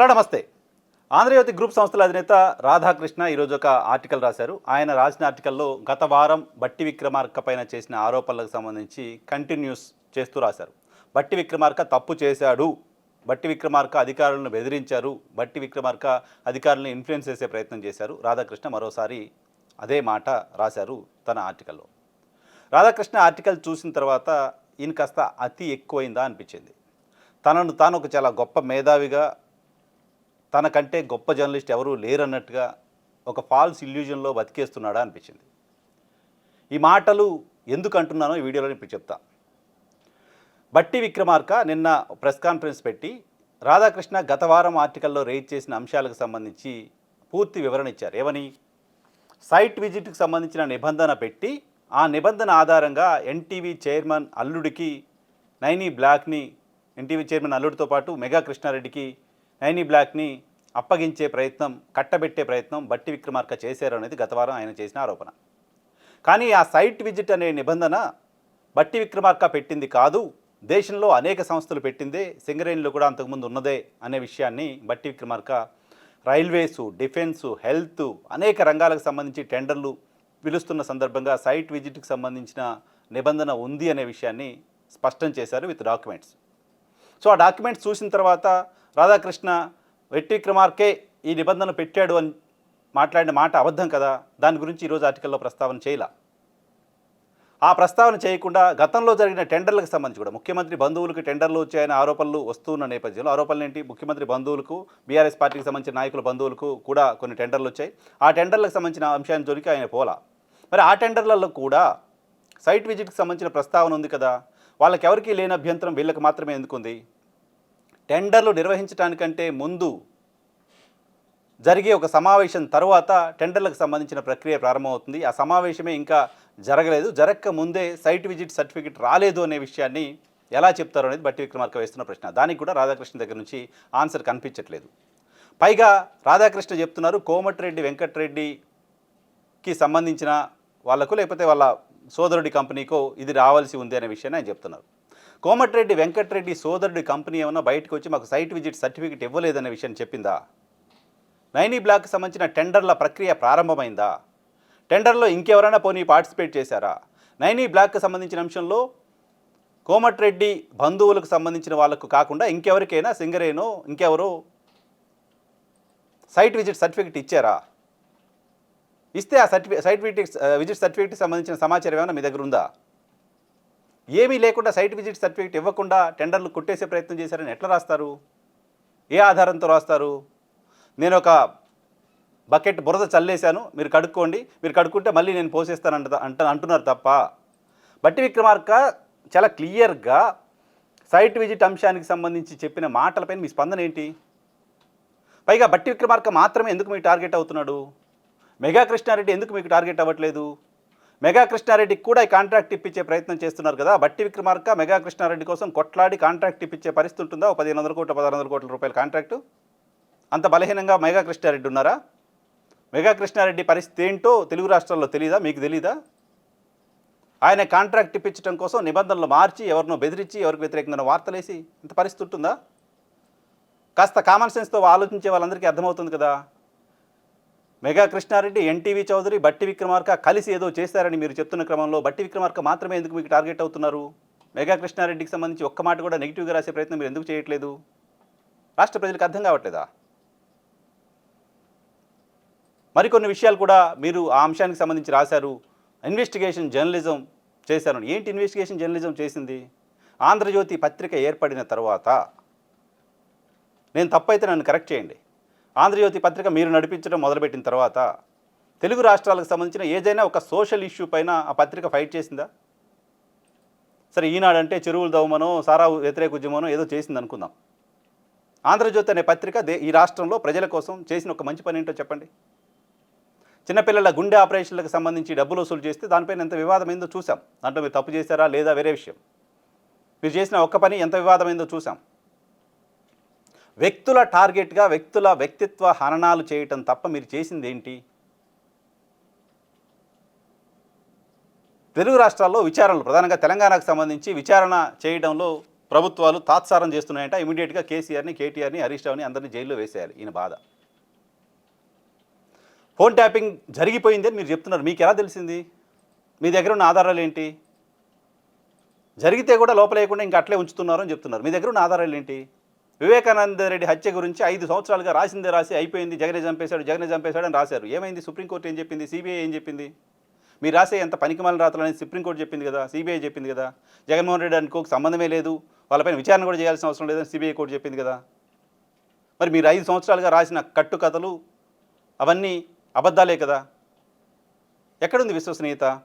Hello నమస్తే Andhra Jyothi group సంస్థల అధినేత రాధాకృష్ణ ఈరోజు ఒక ఆర్టికల్ రాశారు. ఆయన రాసిన ఆర్టికల్లో గత వారం బట్టి విక్రమార్క పైన చేసిన ఆరోపణలకు సంబంధించి కంటిన్యూస్ చేస్తూ రాశారు. బట్టి విక్రమార్క తప్పు చేశాడు. బట్టి విక్రమార్క అధికారులను బెదిరించారు. బట్టి విక్రమార్క అధికారులను ఇన్ఫ్లుయెన్స్ చేసే ప్రయత్నం చేశారు. రాధాకృష్ణ మరోసారి అదే మాట రాశారు తన ఆర్టికల్లో. రాధాకృష్ణ ఆర్టికల్ చూసిన తర్వాత ఈయన కాస్త అతి ఎక్కువైందా అనిపించింది. తనను తాను ఒక చాలా గొప్ప మేధావిగా తనకంటే గొప్ప జర్నలిస్ట్ ఎవరూ లేరన్నట్టుగా ఒక ఫాల్స్ ఇల్యూజన్లో బతికేస్తున్నాడా అనిపించింది. ఈ మాటలు ఎందుకు అంటున్నానో ఈ వీడియోలో ఇప్పుడు చెప్తా. బట్టి విక్రమార్క నిన్న ప్రెస్ కాన్ఫరెన్స్ పెట్టి రాధాకృష్ణ గత వారం ఆర్టికల్లో రేజ్ చేసిన అంశాలకు సంబంధించి పూర్తి వివరణ ఇచ్చారు. ఏమని? సైట్ విజిట్కి సంబంధించిన నిబంధన పెట్టి ఆ నిబంధన ఆధారంగా ఎన్టీవీ చైర్మన్ అల్లుడికి నైనీ బ్లాక్ని ఎన్టీవీ చైర్మన్ అల్లుడితో పాటు మెగా కృష్ణారెడ్డికి నైనీ బ్లాక్ని అప్పగించే ప్రయత్నం కట్టబెట్టే ప్రయత్నం బట్టి విక్రమార్క చేశారు అనేది గత వారం ఆయన చేసిన ఆరోపణ. కానీ ఆ సైట్ విజిట్ అనే నిబంధన బట్టి విక్రమార్క పెట్టింది కాదు దేశంలో అనేక సంస్థలు పెట్టిందే సింగరేణిలో కూడా అంతకుముందు ఉన్నదే అనే విషయాన్ని బట్టి విక్రమార్క రైల్వేసు డిఫెన్సు హెల్త్ అనేక రంగాలకు సంబంధించి టెండర్లు పిలుస్తున్న సందర్భంగా సైట్ విజిట్కి సంబంధించిన నిబంధన ఉంది అనే విషయాన్ని స్పష్టం చేశారు విత్ డాక్యుమెంట్స్. సో ఆ డాక్యుమెంట్స్ చూసిన తర్వాత రాధాకృష్ణ వెట్టి విక్రమార్కే ఈ నిబంధన పెట్టాడు అని మాట్లాడిన మాట అబద్ధం కదా? దాని గురించి ఈరోజు ఆర్టికల్లో ప్రస్తావన చేయలా. ఆ ప్రస్తావన చేయకుండా గతంలో జరిగిన టెండర్లకు సంబంధించి కూడా ముఖ్యమంత్రి బంధువులకు టెండర్లు వచ్చాయనే ఆరోపణలు వస్తున్న నేపథ్యంలో ఆరోపణలు ఏంటి? ముఖ్యమంత్రి బంధువులకు బీఆర్ఎస్ పార్టీకి సంబంధించిన నాయకుల బంధువులకు కూడా కొన్ని టెండర్లు వచ్చాయి. ఆ టెండర్లకు సంబంధించిన అంశాన్ని దొరికి ఆయన పోలా. మరి ఆ టెండర్లలో కూడా సైట్ విజిట్కి సంబంధించిన ప్రస్తావన ఉంది కదా? వాళ్ళకి ఎవరికీ లేని అభ్యంతరం వీళ్ళకి మాత్రమే ఎందుకుంది? టెండర్లు నిర్వహించడానికంటే ముందు జరిగే ఒక సమావేశం తర్వాత టెండర్లకు సంబంధించిన ప్రక్రియ ప్రారంభమవుతుంది. ఆ సమావేశమే ఇంకా జరగలేదు. జరగక ముందే సైట్ విజిట్ సర్టిఫికెట్ రాలేదు అనే విషయాన్ని ఎలా చెప్తారు అనేది బట్టి విక్రమార్క వేస్తున్న ప్రశ్న. దానికి కూడా రాధాకృష్ణ దగ్గర నుంచి ఆన్సర్ కనిపించట్లేదు. పైగా రాధాకృష్ణ చెప్తున్నారు కోమటిరెడ్డి వెంకటరెడ్డికి సంబంధించిన వాళ్ళకు లేకపోతే వాళ్ళ సోదరుడి కంపెనీకో ఇది రావాల్సి ఉంది అనే విషయాన్ని ఆయన చెప్తున్నారు. కోమటిరెడ్డి వెంకటరెడ్డి సోదరుడి కంపెనీ ఏమైనా బయటకు వచ్చి మాకు సైట్ విజిట్ సర్టిఫికెట్ ఇవ్వలేదనే విషయం చెప్పిందా? నైనీ బ్లాక్కి సంబంధించిన టెండర్ల ప్రక్రియ ప్రారంభమైందా? టెండర్లో ఇంకెవరైనా పోనీ పార్టిసిపేట్ చేశారా? నైనీ బ్లాక్కి సంబంధించిన అంశంలో కోమటిరెడ్డి బంధువులకు సంబంధించిన వాళ్ళకు కాకుండా ఇంకెవరికైనా సింగరేనో ఇంకెవరో సైట్ విజిట్ సర్టిఫికెట్ ఇచ్చారా? ఇస్తే ఆ సర్టిఫి సైట్ విజిట్ విజిట్ సర్టిఫికెట్కి సంబంధించిన సమాచారం ఏమైనా మీ దగ్గర ఉందా? ఏమీ లేకుండా సైట్ విజిట్ సర్టిఫికేట్ ఇవ్వకుండా టెండర్లు కొట్టేసే ప్రయత్నం చేశారని ఎట్లా రాస్తారు? ఏ ఆధారంతో రాస్తారు? నేను ఒక బకెట్ బురద చల్లేశాను మీరు కడుక్కోండి మీరు కడుక్కుంటే మళ్ళీ నేను పోసేస్తాను అంట అంట అంటున్నారు తప్ప. బట్టి విక్రమార్క చాలా క్లియర్గా సైట్ విజిట్ అంశానికి సంబంధించి చెప్పిన మాటలపైన మీ స్పందన ఏంటి? పైగా బట్టి విక్రమార్క మాత్రమే ఎందుకు మీకు టార్గెట్ అవుతున్నాడు? మెగా కృష్ణారెడ్డి ఎందుకు మీకు టార్గెట్ అవ్వట్లేదు? మెగా కృష్ణారెడ్డికి కూడా ఈ కాంట్రాక్ట్ ఇప్పించే ప్రయత్నం చేస్తున్నారు కదా. బట్టి విక్రమార్క మెగా కృష్ణారెడ్డి కోసం కొట్లాడి కాంట్రాక్ట్ ఇప్పించే పరిస్థితి ఉంటుందా? పదిహేను వందల కోట్ల పదహారు వందల కోట్ల రూపాయల కాంట్రాక్టు. అంత బలహీనంగా మెగా కృష్ణారెడ్డి ఉన్నారా? మెగా కృష్ణారెడ్డి పరిస్థితి ఏంటో తెలుగు రాష్ట్రాల్లో తెలీదా? మీకు తెలీదా? ఆయన కాంట్రాక్ట్ ఇప్పించడం కోసం నిబంధనలు మార్చి ఎవరినో బెదిరించి ఎవరికి వ్యతిరేకంగా వార్తలేసి ఇంత పరిస్థితి ఉంటుందా? కాస్త కామన్ సెన్స్తో ఆలోచించే వాళ్ళందరికీ అర్థమవుతుంది కదా. మెగా కృష్ణారెడ్డి ఎన్టీవీ చౌదరి బట్టి విక్రమార్క కలిసి ఏదో చేశారని మీరు చెప్తున్న క్రమంలో బట్టి విక్రమార్క మాత్రమే ఎందుకు మీకు టార్గెట్ అవుతున్నారు? మెగా కృష్ణారెడ్డికి సంబంధించి ఒక్క మాట కూడా నెగిటివ్గా రాసే ప్రయత్నం మీరు ఎందుకు చేయట్లేదు? రాష్ట్ర ప్రజలకు అర్థం కావట్లేదా? మరికొన్ని విషయాలు కూడా మీరు ఆ అంశానికి సంబంధించి రాశారు. ఇన్వెస్టిగేషన్ జర్నలిజం చేశారు ఏంటి ఇన్వెస్టిగేషన్ జర్నలిజం చేసింది? ఆంధ్రజ్యోతి పత్రిక ఏర్పడిన తర్వాత. నేను తప్పైతే నన్ను కరెక్ట్ చేయండి. ఆంధ్రజ్యోతి పత్రిక మీరు నడిపించడం మొదలుపెట్టిన తర్వాత తెలుగు రాష్ట్రాలకు సంబంధించిన ఏదైనా ఒక సోషల్ ఇష్యూ పైన ఆ పత్రిక ఫైట్ చేసిందా? సరే ఈనాడంటే చెరువులు దవ్వమనో సారా వ్యతిరేక ఉద్యమనో ఏదో చేసింది అనుకుందాం. ఆంధ్రజ్యోతి అనే పత్రిక దే ఈ రాష్ట్రంలో ప్రజల కోసం చేసిన ఒక మంచి పని ఏంటో చెప్పండి. చిన్నపిల్లల గుండె ఆపరేషన్లకు సంబంధించి డబ్బులు వసూలు చేస్తే దానిపైన ఎంత వివాదమైందో చూసాం దాంట్లో మీరు తప్పు చేశారా లేదా వేరే విషయం. మీరు చేసిన ఒక్క పని ఎంత వివాదమైందో చూసాం వ్యక్తుల టార్గెట్గా వ్యక్తుల వ్యక్తిత్వ హననాలు చేయటం తప్ప మీరు చేసింది ఏంటి? తెలుగు రాష్ట్రాల్లో విచారణలు ప్రధానంగా తెలంగాణకు సంబంధించి విచారణ చేయడంలో ప్రభుత్వాలు తాత్సారం చేస్తున్నాయంట. ఇమీడియట్గా కేసీఆర్ని కేటీఆర్ని హరీష్ రావుని అందరినీ జైల్లో వేసేయాలి. ఈయన బాధ. ఫోన్ ట్యాపింగ్ జరిగిపోయింది అని మీరు చెప్తున్నారు. మీకు ఎలా తెలిసింది? మీ దగ్గర ఉన్న ఆధారాలు ఏంటి? జరిగితే కూడా లోపలేయకుండా ఇంకా అట్లే ఉంచుతున్నారు అని చెప్తున్నారు. మీ దగ్గర ఉన్న ఆధారాలు ఏంటి? వివేకానంద రెడ్డి హత్య గురించి ఐదు సంవత్సరాలుగా రాసిందే రాసి అయిపోయింది. జగనే చంపేశాడు జగనే చంపేశాడు అని రాశారు. ఏమైంది? సుప్రీంకోర్టు ఏం చెప్పింది? సిబిఐ ఏం చెప్పింది? మీరు రాసే ఎంత పనికిమాల రాతలని సుప్రీంకోర్టు చెప్పింది కదా సిబిఐ చెప్పింది కదా. జగన్మోహన్ రెడ్డి అనుకోకు సంబంధమే లేదు. వాళ్ళపైన విచారణ కూడా చేయాల్సిన అవసరం లేదని సిబిఐ కోర్టు చెప్పింది కదా. మరి మీరు ఐదు సంవత్సరాలుగా రాసిన కట్టుకథలు అవన్నీ అబద్ధాలే కదా. ఎక్కడుంది విశ్వసనీయత?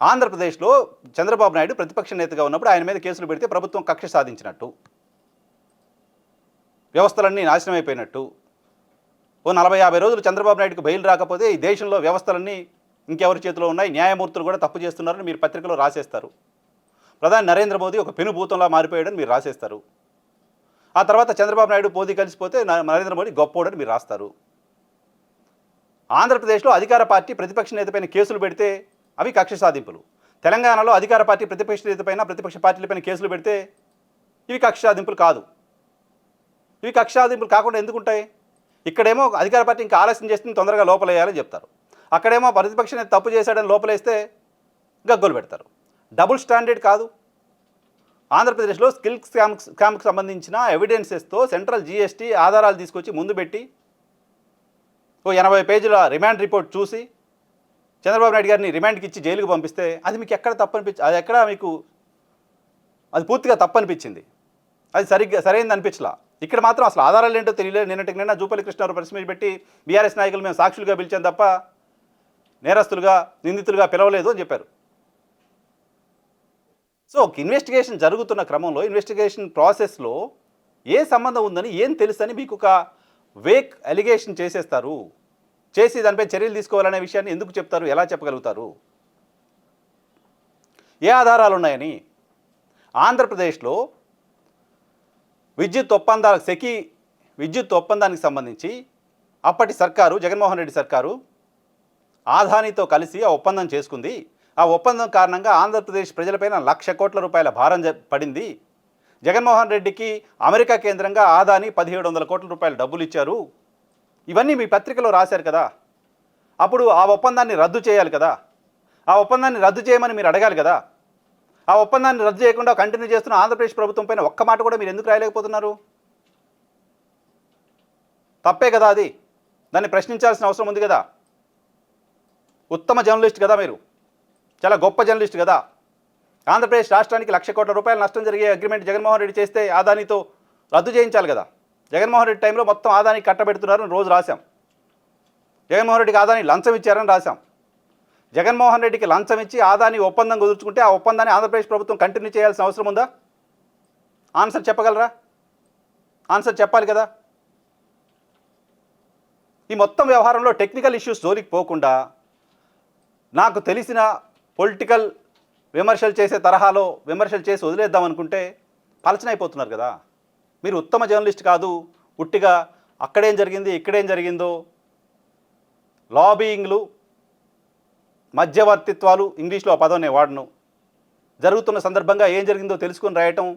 ఆంధ్రప్రదేశ్లో చంద్రబాబు నాయుడు ప్రతిపక్ష నేతగా ఉన్నప్పుడు ఆయన మీద కేసులు పెడితే ప్రభుత్వం కక్ష సాధించినట్టు. వ్యవస్థలన్నీ నాశనం అయిపోయినట్టు. ఓ నలభై యాభై రోజులు చంద్రబాబు నాయుడుకు బెయిల్ రాకపోతే ఈ దేశంలో వ్యవస్థలన్నీ ఇంకెవరి చేతిలో ఉన్నాయి? న్యాయమూర్తులు కూడా తప్పు చేస్తున్నారని మీరు పత్రికలో రాసేస్తారు. ప్రధాని నరేంద్ర మోదీ ఒక పెనుభూతంలా మారిపోయాడని మీరు రాసేస్తారు. ఆ తర్వాత చంద్రబాబు నాయుడు మోదీ కలిసిపోతే నరేంద్ర మోడీ గొప్పోడని మీరు రాస్తారు. ఆంధ్రప్రదేశ్లో అధికార పార్టీ ప్రతిపక్ష నేతపైన కేసులు పెడితే అవి కక్ష సాధింపులు. తెలంగాణలో అధికార పార్టీ ప్రతిపక్ష నేతపైన ప్రతిపక్ష పార్టీలపైన కేసులు పెడితే ఇవి కక్ష సాధింపులు కాదు. ఇవి కక్ష సాధింపులు కాకుండా ఎందుకు ఉంటాయి ఇక్కడేమో అధికార పార్టీ ఇంకా ఆలస్యం చేస్తుంది తొందరగా లోపలేయాలని చెప్తారు. అక్కడేమో ప్రతిపక్ష నేత తప్పు చేశాడని లోపలేస్తే గగ్గోలు పెడతారు. డబుల్ స్టాండర్డ్ కాదు. ఆంధ్రప్రదేశ్లో స్కిల్ స్కామ్ స్కామ్కి సంబంధించిన ఎవిడెన్సెస్తో సెంట్రల్ జీఎస్టీ ఆధారాలు తీసుకొచ్చి ముందు పెట్టి ఓ ఎనభై పేజీల రిమాండ్ రిపోర్ట్ చూసి చంద్రబాబు నాయుడు గారిని రిమాండ్కి ఇచ్చి జైలుకు పంపిస్తే అది మీకు ఎక్కడ తప్పనిపించి అది ఎక్కడ మీకు అది పూర్తిగా తప్పనిపించింది. అది సరిగ్గా సరైనది అనిపించలా. ఇక్కడ మాత్రం అసలు ఆధారాలు ఏంటో తెలియలేదు. నిన్నటికి నిన్న జూపల్లి కృష్ణారావు ప్రెస్ మీట్ పెట్టి బీఆర్ఎస్ నాయకులు మేము సాక్షులుగా పిలిచాం తప్ప నేరస్తులుగా నిందితులుగా పిలవలేదు అని చెప్పారు. సో ఒక ఇన్వెస్టిగేషన్ జరుగుతున్న క్రమంలో ఇన్వెస్టిగేషన్ ప్రాసెస్లో ఏ సంబంధం ఉందని ఏం తెలుసని మీకు ఒక వేక్ అలిగేషన్ చేసేస్తారు. చేసి దానిపై చర్యలు తీసుకోవాలనే విషయాన్ని ఎందుకు చెప్తారు? ఎలా చెప్పగలుగుతారు? ఏ ఆధారాలు ఉన్నాయని? ఆంధ్రప్రదేశ్లో విద్యుత్ ఒప్పందాల సెకి విద్యుత్ ఒప్పందానికి సంబంధించి అప్పటి సర్కారు జగన్మోహన్ రెడ్డి సర్కారు ఆధానితో కలిసి ఆ ఒప్పందం చేసుకుంది. ఆ ఒప్పందం కారణంగా ఆంధ్రప్రదేశ్ ప్రజలపైన లక్ష కోట్ల రూపాయల భారం పడింది. జగన్మోహన్ రెడ్డికి అమెరికా కేంద్రంగా ఆదాని పదిహేడు వందల కోట్ల రూపాయల డబ్బులు ఇచ్చారు. ఇవన్నీ మీ పత్రికలో రాశారు కదా. అప్పుడు ఆ ఒప్పందాన్ని రద్దు చేయాలి కదా. ఆ ఒప్పందాన్ని రద్దు చేయమని మీరు అడగాలి కదా. ఆ ఒప్పందాన్ని రద్దు చేయకుండా కంటిన్యూ చేస్తున్న ఆంధ్రప్రదేశ్ ప్రభుత్వం పైన ఒక్క మాట కూడా మీరు ఎందుకు రాయలేకపోతున్నారు? తప్పే కదా అది. దాన్ని ప్రశ్నించాల్సిన అవసరం ఉంది కదా. ఉత్తమ జర్నలిస్ట్ కదా మీరు. చాలా గొప్ప జర్నలిస్ట్ కదా. ఆంధ్రప్రదేశ్ రాష్ట్రానికి లక్ష కోట్ల రూపాయల నష్టం జరిగే అగ్రిమెంట్ జగన్మోహన్ రెడ్డి చేస్తే ఆదానితో రద్దు చేయించాలి కదా. జగన్మోహన్ రెడ్డి టైంలో మొత్తం ఆదానికి కట్టబెడుతున్నారని రోజు రాశాం. జగన్మోహన్ రెడ్డికి ఆదాని లంచం ఇచ్చారని రాశాం. జగన్మోహన్ రెడ్డికి లంచం ఇచ్చి ఆదాని ఒప్పందం కుదుర్చుకుంటే ఆ ఒప్పందాన్ని ఆంధ్రప్రదేశ్ ప్రభుత్వం కంటిన్యూ చేయాల్సిన అవసరం ఉందా? ఆన్సర్ చెప్పగలరా? ఆన్సర్ చెప్పాలి కదా. ఈ మొత్తం వ్యవహారంలో టెక్నికల్ ఇష్యూస్ జోలికి పోకుండా నాకు తెలిసిన పొలిటికల్ విమర్శలు చేసే తరహాలో విమర్శలు చేసి వదిలేద్దాం అనుకుంటే పలచనైపోతున్నారు కదా. మీరు ఉత్తమ జర్నలిస్ట్ కాదు ఉట్టిగా అక్కడేం జరిగింది ఇక్కడేం జరిగిందో లాబీయింగ్లు మధ్యవర్తిత్వాలు ఇంగ్లీష్లో ఆ పదం నేను వాడను. జరుగుతున్న సందర్భంగా ఏం జరిగిందో తెలుసుకుని రాయటం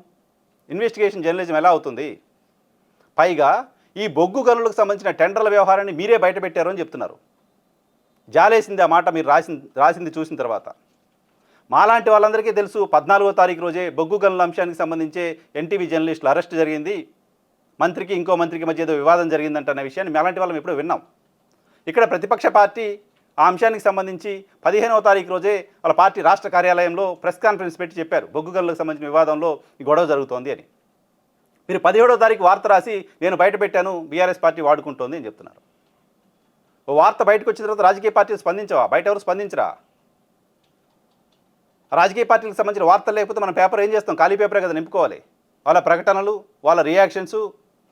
ఇన్వెస్టిగేషన్ జర్నలిజం ఎలా అవుతుంది? పైగా ఈ బొగ్గు గనులకు సంబంధించిన టెండర్ల వ్యవహారాన్ని మీరే బయటపెట్టారు అని చెప్తున్నారు. జాలేసింది ఆ మాట మీరు రాసింది రాసింది చూసిన తర్వాత. మాలాంటి వాళ్ళందరికీ తెలుసు పద్నాలుగో తారీఖు రోజే బొగ్గు గనుల అంశానికి సంబంధించి ఎన్టీవీ జర్నలిస్టులు అరెస్ట్ జరిగింది. మంత్రికి ఇంకో మంత్రికి మధ్య ఏదో వివాదం జరిగిందంటన్న విషయాన్ని మేలాంటి వాళ్ళం ఎప్పుడూ విన్నాం. ఇక్కడ ప్రతిపక్ష పార్టీ ఆ అంశానికి సంబంధించి పదిహేనవ తారీఖు రోజే వాళ్ళ పార్టీ రాష్ట్ర కార్యాలయంలో ప్రెస్ కాన్ఫరెన్స్ పెట్టి చెప్పారు. బొగ్గు గనులకు సంబంధించిన వివాదంలో ఈ గొడవ జరుగుతోంది అని. మీరు పదిహేడవ తారీఖు వార్త రాసి నేను బయట పెట్టాను బీఆర్ఎస్ పార్టీ వాడుకుంటోంది అని చెప్తున్నారు. ఓ వార్త బయటకు వచ్చిన తర్వాత రాజకీయ పార్టీలు స్పందించవా? బయట ఎవరు స్పందించరా? రాజకీయ పార్టీలకు సంబంధించిన వార్తలు లేకపోతే మన పేపర్ ఏం చేస్తాం? ఖాళీ పేపరే కదా నింపుకోవాలి. వాళ్ళ ప్రకటనలు వాళ్ళ రియాక్షన్స్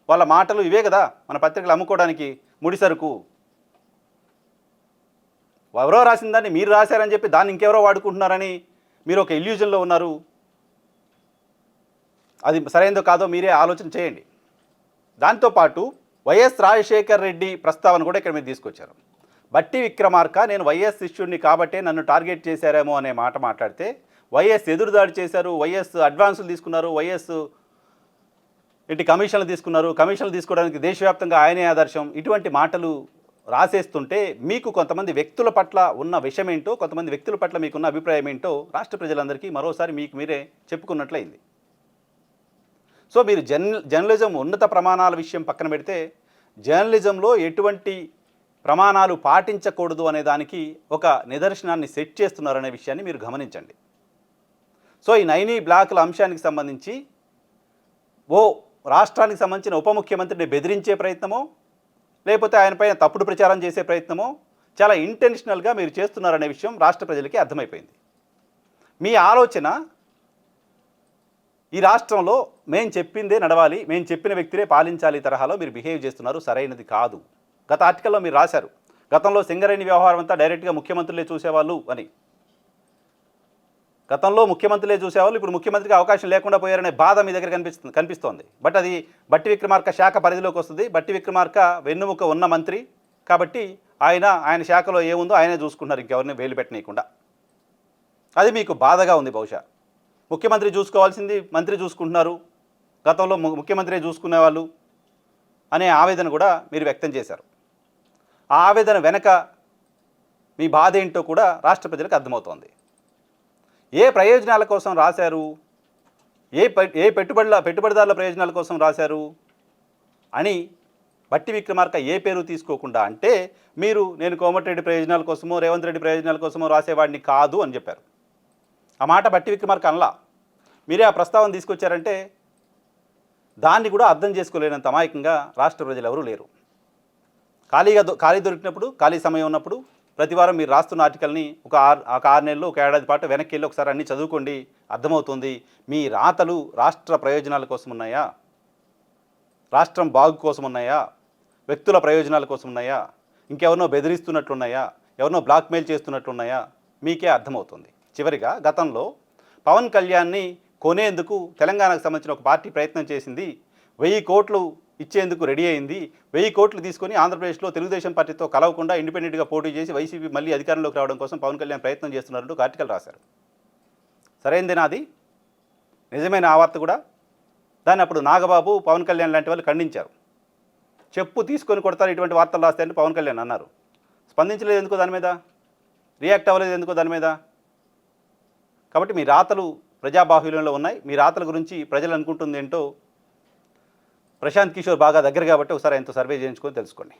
వాళ్ళ మాటలు ఇవే కదా మన పత్రికలు అమ్ముకోవడానికి ముడిసరుకు. ఎవరో రాసిన దాన్ని మీరు రాశారని చెప్పి దాన్ని ఇంకెవరో వాడుకుంటున్నారని మీరు ఒక ఇల్యూజన్లో ఉన్నారు. అది సరైనదో కాదో మీరే ఆలోచన చేయండి. దాంతోపాటు వైఎస్ రాజశేఖర్ రెడ్డి ప్రస్తావన కూడా ఇక్కడ మీరు తీసుకొచ్చారు. బట్టి విక్రమార్క నేను వైఎస్ శిష్యుడిని కాబట్టే నన్ను టార్గెట్ చేశారేమో అనే మాట మాట్లాడితే వైఎస్ ఎదురుదాడి చేశారు వైఎస్ అడ్వాన్సులు తీసుకున్నారు వైఎస్ ఇంటి కమిషన్లు తీసుకున్నారు కమిషన్లు తీసుకోవడానికి దేశవ్యాప్తంగా ఆయనే ఆదర్శం. ఇటువంటి మాటలు రాసేస్తుంటే మీకు కొంతమంది వ్యక్తుల పట్ల ఉన్న విషయం ఏంటో కొంతమంది వ్యక్తుల పట్ల మీకున్న అభిప్రాయం ఏంటో రాష్ట్ర ప్రజలందరికీ మరోసారి మీకు మీరే చెప్పుకున్నట్లయింది. సో మీరు జర్న జర్నలిజం ఉన్నత ప్రమాణాల విషయం పక్కన పెడితే జర్నలిజంలో ఎటువంటి ప్రమాణాలు పాటించకూడదు అనే దానికి ఒక నిదర్శనాన్ని సెట్ చేస్తున్నారనే విషయాన్ని మీరు గమనించండి. సో ఈ నైనీ బ్లాక్ల అంశానికి సంబంధించి ఓ రాష్ట్రానికి సంబంధించిన ఉప ముఖ్యమంత్రిని బెదిరించే ప్రయత్నమో లేకపోతే ఆయనపైన తప్పుడు ప్రచారం చేసే ప్రయత్నమో చాలా ఇంటెన్షనల్గా మీరు చేస్తున్నారనే విషయం రాష్ట్ర ప్రజలకి అర్థమైపోయింది. మీ ఆలోచన ఈ రాష్ట్రంలో మేం చెప్పిందే నడవాలి మేము చెప్పిన వ్యక్తినే పాలించాలి తరహాలో మీరు బిహేవ్ చేస్తున్నారు సరైనది కాదు. గత ఆర్టికల్లో మీరు రాశారు గతంలో సింగరేణి వ్యవహారం అంతా డైరెక్ట్గా ముఖ్యమంత్రులే చూసేవాళ్ళు అని. గతంలో ముఖ్యమంత్రులే చూసేవాళ్ళు ఇప్పుడు ముఖ్యమంత్రికి అవకాశం లేకుండా పోయారనే బాధ మీ దగ్గర కనిపిస్తుంది కనిపిస్తోంది. బట్ అది బట్టి విక్రమార్క శాఖ పరిధిలోకి వస్తుంది. బట్టి విక్రమార్క వెన్నుముక ఉన్న మంత్రి కాబట్టి ఆయన ఆయన శాఖలో ఏముందో ఆయనే చూసుకుంటున్నారు ఇంకెవరిని వేలు పెట్టనీయకుండా. అది మీకు బాధగా ఉంది బహుశా. ముఖ్యమంత్రి చూసుకోవాల్సింది మంత్రి చూసుకుంటున్నారు గతంలో ము- ముఖ్యమంత్రి చూసుకునేవాళ్ళు అనే ఆవేదన కూడా మీరు వ్యక్తం చేశారు. ఆవేదన వెనక మీ బాధ ఏంటో కూడా రాష్ట్ర ప్రజలకు అర్థమవుతోంది. ఏ ప్రయోజనాల కోసం రాశారు? ఏ ఏ పెట్టుబడుల పెట్టుబడిదారుల ప్రయోజనాల కోసం రాశారు? అని బట్టి విక్రమార్క ఏ పేరు తీసుకోకుండా అంటే మీరు నేను కోమటిరెడ్డి ప్రయోజనాల కోసమో రేవంత్ రెడ్డి ప్రయోజనాల కోసమో రాసేవాడిని కాదు అని చెప్పారు. ఆ మాట బట్టి విక్రమార్క అనలా. మీరే ఆ ప్రస్తావన తీసుకొచ్చారంటే దాన్ని కూడా అర్థం చేసుకోలేనంత అమాయకంగా రాష్ట్ర ప్రజలు ఎవరూ లేరు. ఖాళీగా ఖాళీ దొరికినప్పుడు ఖాళీ సమయం ఉన్నప్పుడు ప్రతి వారం మీరు రాస్తున్న ఆర్టికల్ని ఒక ఆరు ఒక ఆరు నెలలు ఒక ఏడాది పాటు వెనక్కి వెళ్ళి ఒకసారి అన్ని చదువుకోండి అర్థమవుతుంది. మీ రాతలు రాష్ట్ర ప్రయోజనాల కోసం ఉన్నాయా? రాష్ట్రం బాగు కోసం ఉన్నాయా? వ్యక్తుల ప్రయోజనాల కోసం ఉన్నాయా? ఇంకెవరినో బెదిరిస్తున్నట్లున్నాయా? ఎవరినో బ్లాక్మెయిల్ చేస్తున్నట్లున్నాయా? మీకే అర్థమవుతుంది. చివరిగా గతంలో పవన్ కళ్యాణ్ని కొనేందుకు తెలంగాణకు సంబంధించిన ఒక పార్టీ ప్రయత్నం చేసింది. వెయ్యి కోట్లు ఇచ్చేందుకు రెడీ అయింది. వెయ్యి కోట్లు తీసుకొని ఆంధ్రప్రదేశ్లో తెలుగుదేశం పార్టీతో కలవకుండా ఇండిపెండెంట్గా పోటీ చేసి వైసీపీ మళ్ళీ అధికారంలోకి రావడం కోసం పవన్ కళ్యాణ్ ప్రయత్నం చేస్తున్నారంటూ ఒక ఆర్టికల్ రాశారు. సరైందేనా అది? నిజమైన ఆ వార్త కూడా? దాన్ని అప్పుడు నాగబాబు పవన్ కళ్యాణ్ లాంటి వాళ్ళు ఖండించారు. చెప్పు తీసుకొని కొడతారు ఇటువంటి వార్తలు రాస్తాయని పవన్ కళ్యాణ్ అన్నారు. స్పందించలేదు ఎందుకో దాని మీద? రియాక్ట్ అవ్వలేదు ఎందుకో దాని మీద? కాబట్టి మీ రాతలు ప్రజాబాహుల్యంలో ఉన్నాయి. మీ రాతల గురించి ప్రజలు అనుకుంటుంది ఏంటో ప్రశాంత్ కిషోర్ బాగా దగ్గర కాబట్టి ఒకసారి ఆయనతో సర్వే చేయించుకొని తెలుసుకోండి.